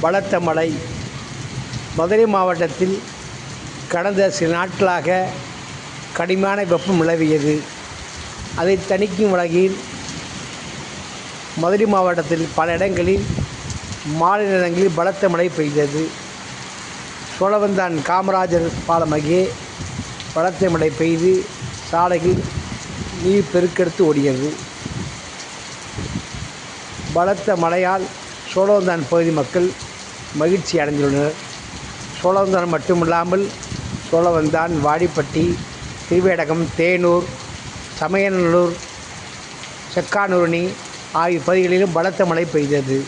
பலத்த மழை. மதுரை மாவட்டத்தில் கடந்த சில நாட்களாக கடுமையான வெப்பம் நிலவியது. அதை தணிக்கும் வகையில் மதுரை மாவட்டத்தில் பல இடங்களில் மாலை நேரங்களில் பலத்த மழை பெய்தது. சோழவந்தான் காமராஜர் பாலம் அருகே பலத்த மழை பெய்து சாலையில் நீர் பெருக்கெடுத்து ஓடியது. பலத்த மழையால் சோழவந்தான் பகுதி மக்கள் மகிழ்ச்சி அடைந்துள்ளனர். சோழவந்தனம் மட்டுமில்லாமல் சோழவந்தான் வாடிப்பட்டி திருவேடகம் தேனூர் சமயநல்லூர் செக்கானூரணி ஆகிய பகுதிகளிலும் பலத்த மழை பெய்தது.